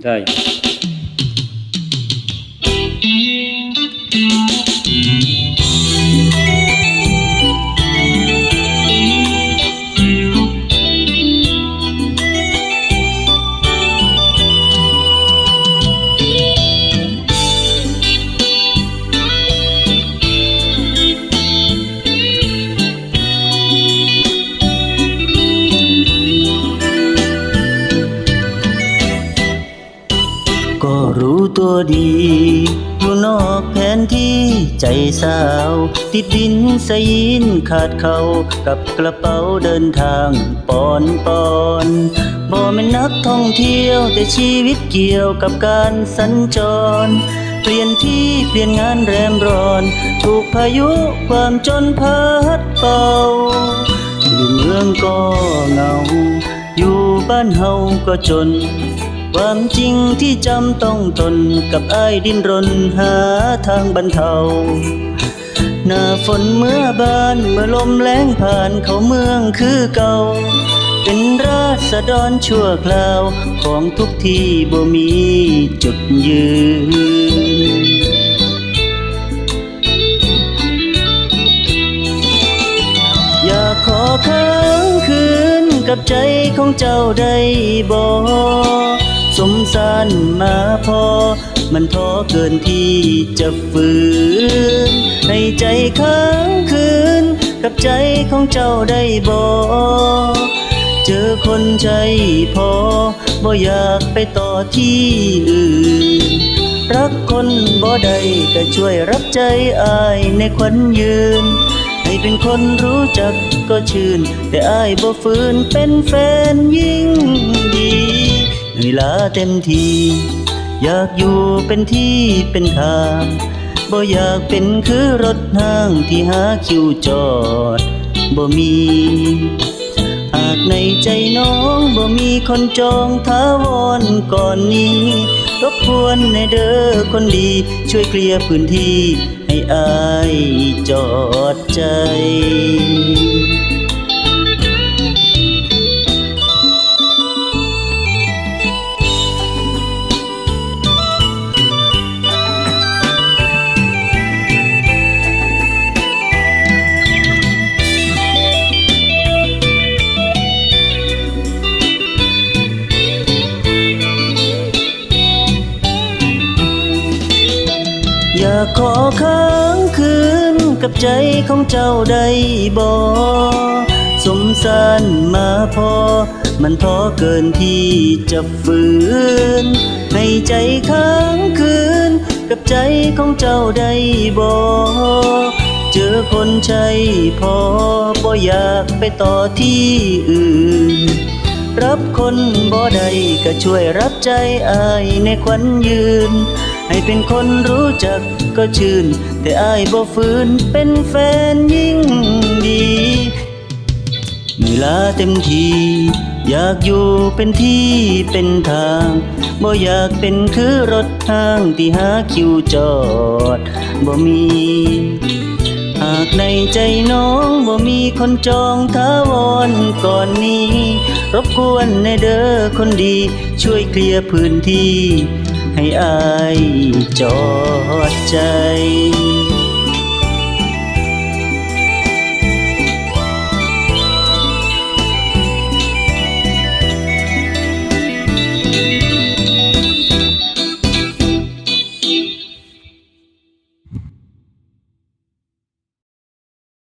ไก็รู้ตัวดีอยู่นอกแผนที่ใจสาว ติดดินสยินขาดเขากับกระเป๋าเดินทางปอนปอนบ่แม่นนักท่องเที่ยวแต่ชีวิตเกี่ยวกับการสัญจร เปลี่ยนที่เปลี่ยนงานแรมร้อน ถูกพายุความจนพัดเป่าอยู่เมืองก็เหงา อยู่บ้านเฮาก็จน ความจริงที่จำต้องทนกับไอ้ายดิ้นรนหาทางบรรเทา หน้าฝนเมื่อบานเมื่อลมแรงผ่านเขาเมืองคือเก่า เป็นราษฎรชั่วคราวของทุกที่บ่มีจุดยืนอยากขอค้างคืนกับใจของเจ้าได้บ่ สมสารมาพอ มันท้อเกินที่จะฝืน ให้ใจค้างคืน กับใจของเจ้าได้บ่เจอคนใจพอ บ่อยากไปต่อที่อื่น รักคนบ่ได้ก็ช่วยรับใจอายในควันยืนให้เป็นคนรู้จักก็ชื่น แต่อายบ่ฝืนเป็นแฟนยิ่งดี เหนื่อยล้าเต็มที อยากอยู่เป็นที่เป็นทางบ่อยากเป็นคือรถห้างที่หาคิวจอดบ่มีหากในใจน้องบ่มีคนจองท้าวรก่อนนี้รบกวนในเด้อคนดี ช่วยเคลียร์พื้นที่ให้อายจอดใจากขอค้างคืนกับใจของเจ้าได้บ่สมสารมาพอ มันท้อเกินที่จะฝืน ให้ใจค้างคืนกับใจของเจ้าได้บ่เจอคนใจพอบ่อยากไปต่อที่อื่น รับคนบ่ได้ก็ช่วยรับใจอายในควันยืน ให้เป็นคนรู้จักก็ชื่น แต่อายบ่ฝืนเป็นแฟนยิ่งดีมีลาเต็มที อยากอยู่เป็นที่เป็นทางบ่อยากเป็นคือรถทางที่หาคิวจอดบ่มี หากในใจน้องบ่มีคนจองท้าวรก่อนนี้ รบกวนในเด้อคนดี ช่วยเคลียร์พื้นที่ ให้อายจอดใจ